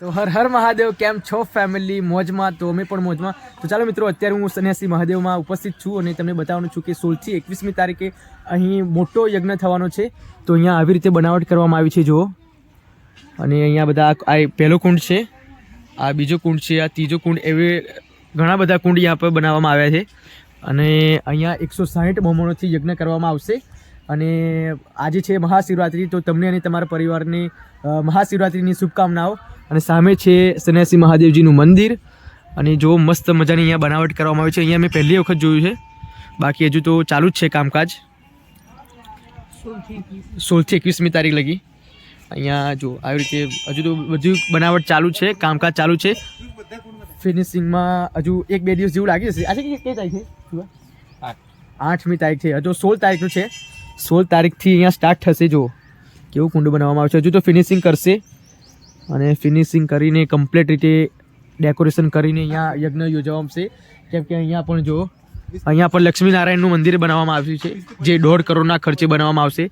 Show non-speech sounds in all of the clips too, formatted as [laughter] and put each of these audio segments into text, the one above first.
હર હર મહાદેવ, કેમ છો ફેમિલી મોજમાં તો અમે પણ મોજમાં. તો ચાલો મિત્રો, અત્યારે હું સન્યાસી મહાદેવમાં ઉપસ્થિત છું અને તમને બતાવવાનું છું કે સોળથી એકવીસમી તારીખે અહીં મોટો યજ્ઞ થવાનો છે. તો અહીંયા આવી રીતે બનાવટ કરવામાં આવી છે, જુઓ. અને અહીંયા બધા આ આ પહેલો કુંડ છે, આ બીજો કુંડ છે, આ ત્રીજો કુંડ એવી ઘણા બધા કુંડ અહીંયા પર બનાવવામાં આવ્યા છે. અને અહીંયા એકસો સાહીઠ બમણોથી યજ્ઞ કરવામાં આવશે. અને આજે છે મહાશિવરાત્રિ, તો તમને અને તમારા પરિવારને મહાશિવરાત્રિની શુભકામનાઓ. અને સામે છે સન્યાસી મહાદેવજીનું મંદિર. અને જો મસ્ત મજાની અહીંયા બનાવટ કરવામાં આવી છે. અહીંયા મેં પહેલી વખત જોયું છે. બાકી હજુ તો ચાલુ જ છે કામકાજ. સોળથી એકવીસમી તારીખ લગી. અહીંયા જો આવી રીતે હજુ તો બધું બનાવટ ચાલુ છે કામકાજ ચાલુ છે. ફિનિશિંગમાં હજુ એક બે દિવસ જેવું લાગી જશે. આજે કઈ તારીખ છે? આઠમી તારીખ છે. હજુ સોળ તારીખનું છે. સોળ તારીખથી અહીંયા સ્ટાર્ટ થશે જો. કેવું કુંડું બનાવવામાં આવશે હજુ તો ફિનિશિંગ કરશે. અને ફિનિશિંગ કરીને કમ્પ્લીટ રીતે ડેકોરેશન કરીને અહીંયા યજ્ઞ યોજવામાં આવશે. કેમ કે અહીંયા પણ જો, અહીંયા પણ લક્ષ્મીનારાયણનું મંદિર બનાવવામાં આવ્યું છે, જે દોઢ કરોડના ખર્ચે બનાવવામાં આવશે.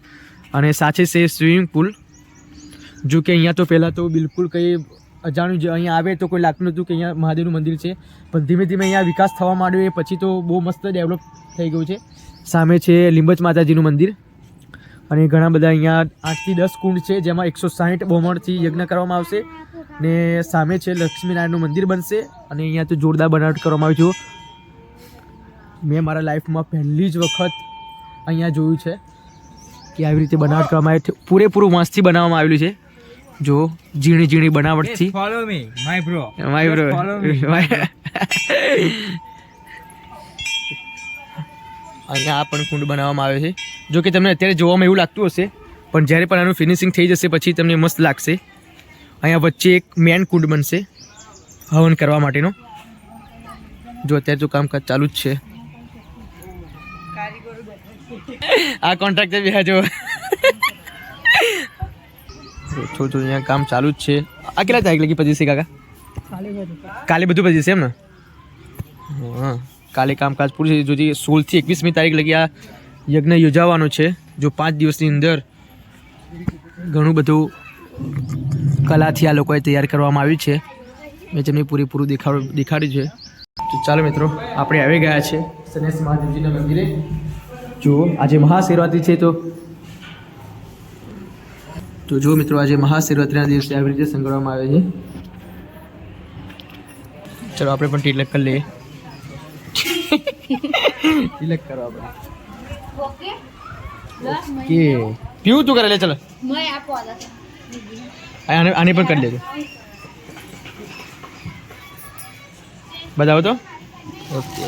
અને સાથે છે સ્વિમિંગ પુલ જો કે અહીંયા તો પહેલાં તો બિલકુલ કંઈ અજાણ્યું જે અહીંયા આવે તો કોઈ લાગતું નહોતું કે અહીંયા મહાદેવનું મંદિર છે. પણ ધીમે ધીમે અહીંયા વિકાસ થવા માંડ્યો એ પછી તો બહુ મસ્ત ડેવલપ થઈ ગયું છે. સામે છે લીંબચ માતાજીનું મંદિર. અને ઘણા બધા અહીંયા આઠથી દસ કુંડ છે જેમાં એકસો સાહીઠ બોમણથી યજ્ઞ કરવામાં આવશે. ને સામે છે લક્ષ્મીનારાયણનું મંદિર બનશે અને અહીંયા તો જોરદાર બનાવટ કરવામાં આવ્યું છે. મેં મારા લાઈફમાં પહેલી જ વખત અહીંયા જોયું છે કે આવી રીતે બનાવટ કરવામાં આવી છે. પૂરેપૂરું વાંસથી બનાવવામાં આવેલું છે. જો ઝીણી ઝીણી બનાવટથી. My bro. માય બ્રો [laughs] અહીંયા આ પણ કુંડ બનાવવામાં આવે છે. જો કે તમને અત્યારે જોવામાં એવું લાગતું હશે પણ જ્યારે પણ આનું ફિનિશિંગ થઈ જશે પછી તમને મસ્ત લાગશે. અહીંયા વચ્ચે એક મેન કુંડ બનશે હવન કરવા માટેનો. જો અત્યારે તો કામકાજ ચાલુ જ છે. આ કોન્ટ્રાક્ટર બી જો છો થોડું અહીંયા કામ ચાલુ જ છે. આ કેટલા તારીખ લગી પચીસ કાકા? કાલે બધું જશે એમ ને? હા. કાલે કામકાજ પૂરું છે. જોઈએ સોળથી એકવીસમી તારીખ લગી આ યજ્ઞ યોજાવાનો છે. જો પાંચ દિવસની અંદર ઘણું બધું કલાથી આ લોકોએ તૈયાર કરવામાં આવ્યું છે. મેં તેમને પૂરેપૂરું દેખાડ દેખાડ્યું છે. તો ચાલો મિત્રો, આપણે આવી ગયા છે સનેશ મહાદેવજીના મંદિરે. જુઓ, આજે મહાશિવરાત્રિ છે તો. તો જો મિત્રો, આજે મહાશિવરાત્રિના દિવસે આવી રીતે સંગળવામાં આવે છે. ચલો, આપણે પણ તિલક કરી લઈએ. સિલેક્ટ કરો આપણે. ઓકે ઓકે પીવું તું કરે? લે ચલો. મેં આપો આને આની પણ કરી લેજો બતાવો તો. ઓકે